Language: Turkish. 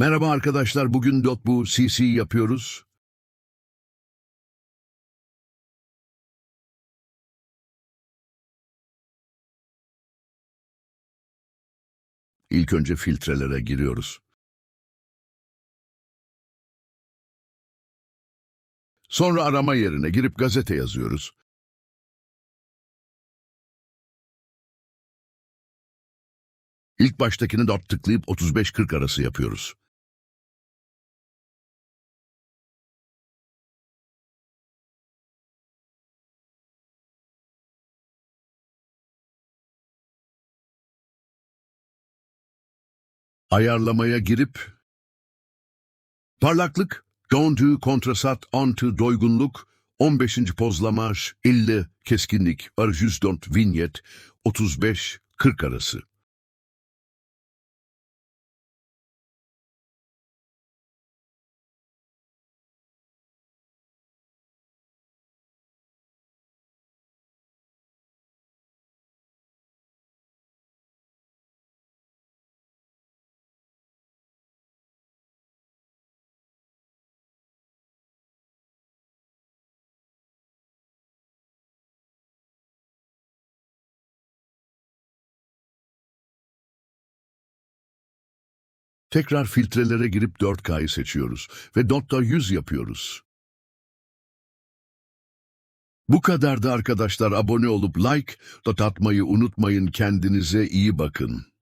Merhaba arkadaşlar, bugün Dotbu CC yapıyoruz. İlk önce filtrelere giriyoruz. Sonra arama yerine girip gazete yazıyoruz. İlk baştakini dot tıklayıp 35-40 arası yapıyoruz. Ayarlamaya girip parlaklık, döndü kontrasat, onto doygunluk, 15. pozlamaj, 50 keskinlik, arjüzdont vinyet, 35-40 arası. Tekrar filtrelere girip 4K'yı seçiyoruz ve Dot'ta 100 yapıyoruz. Bu kadar da arkadaşlar abone olup like, dot atmayı unutmayın kendinize iyi bakın.